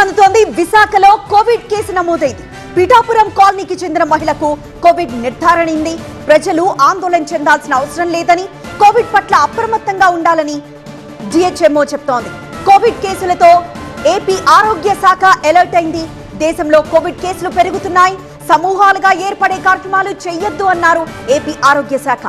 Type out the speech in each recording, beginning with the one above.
అందుతోంది విశాఖలో Covid case నమోదైంది. పిఠాపురం కాలనీకి చెందిన మహిళకు కోవిడ్ నిర్ధారణైంది. ప్రజలు ఆందోళన చెందాల్సిన అవసరం లేదని కోవిడ్ పట్ల అప్రమత్తంగా ఉండాలని డిహెచ్ఎంఓ చెప్తోంది. కోవిడ్ కేసులతో ఏపీ ఆరోగ్య శాఖ అలర్ట్ అయింది. దేశంలో కోవిడ్ కేసులు పెరుగుతున్నాయి. సమూహాలుగా ఏర్పడే కార్యక్రమాలు చేయొద్దు అన్నారు ఏపీ ఆరోగ్య శాఖ.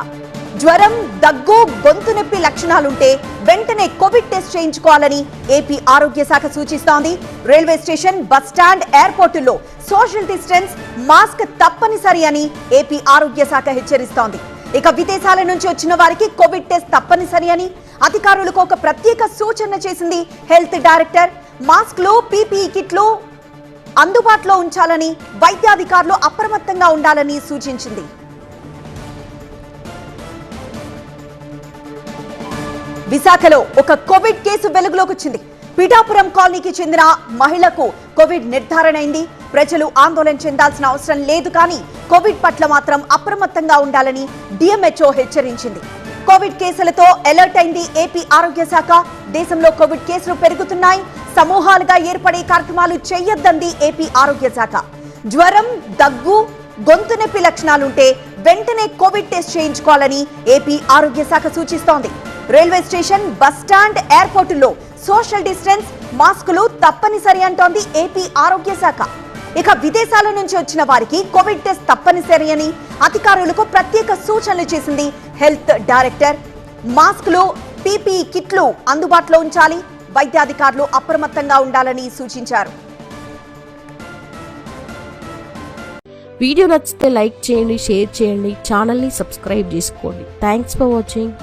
జ్వరం దగ్గు గొంతు నొప్పి లక్షణాలుంటే వెంటనే కోవిడ్ టెస్ట్ చేయించుకోవాలని ఏపీ ఆరోగ్య శాఖ సూచిస్తోంది. రైల్వే స్టేషన్ బస్ స్టాండ్ ఎయిర్పోర్టుల్లో సోషల్ డిస్టెన్స్ మాస్క్ తప్పనిసరి అని ఏపీ ఆరోగ్య శాఖ హెచ్చరిస్తోంది. ఇక విదేశాల నుంచి వచ్చిన వారికి కోవిడ్ టెస్ట్ తప్పనిసరి అని అధికారులకు ఒక ప్రత్యేక సూచన చేసింది హెల్త్ డైరెక్టర్. మాస్క్లు పీపీఈ కిట్లు అందుబాటులో ఉంచాలని వైద్యాధికారులు అప్రమత్తంగా ఉండాలని సూచించింది. విశాఖలో ఒక కోవిడ్ కేసు వెలుగులోకి వచ్చింది పిఠాపురం కాలనీకి చెందిన మహిళకు కోవిడ్ నిర్ధారణ అయింది. ప్రజలు ఆందోళన చెందాల్సిన అవసరం లేదు కానీ కోవిడ్ పట్ల మాత్రం అప్రమత్తంగా ఉండాలని డిఎంహెచ్ఓ హెచ్చరించింది. కోవిడ్ కేసులతో అలర్ట్ అయింది ఏపీ ఆరోగ్య శాఖ. దేశంలో కోవిడ్ కేసులు పెరుగుతున్నాయి. సమూహాలుగా ఏర్పడే కార్యక్రమాలు చేయొద్దంది ఏపీ ఆరోగ్య శాఖ. జ్వరం దగ్గు గొంతు నొప్పి లక్షణాలుంటే వెంటనే కోవిడ్ టెస్ట్ చేయించుకోవాలని ఏపీ ఆరోగ్య శాఖ సూచిస్తోంది. రైల్వే స్టేషన్ బస్ స్టాండ్ ఎయిర్పోర్టుల్లో సోషల్ డిస్టెన్స్ మాస్కులు తప్పనిసరి అంటోంది ఏపీ ఆరోగ్య శాఖ. ఇక విదేశాల నుంచి వచ్చిన వారికి కోవిడ్ టెస్ట్ తప్పనిసరి అని అధికారులకు ప్రత్యేక సూచనలు చేసింది హెల్త్ డైరెక్టర్. మాస్కులు పీపీ కిట్లు అందుబాటులో ఉంచాలి వైద్యాధికారులు అప్రమత్తంగా ఉండాలని సూచించారు. వీడియో నచ్చితే లైక్ చేయండి షేర్ చేయండి ఛానల్ని సబ్స్క్రైబ్ చేసుకోండి. Thanks for watching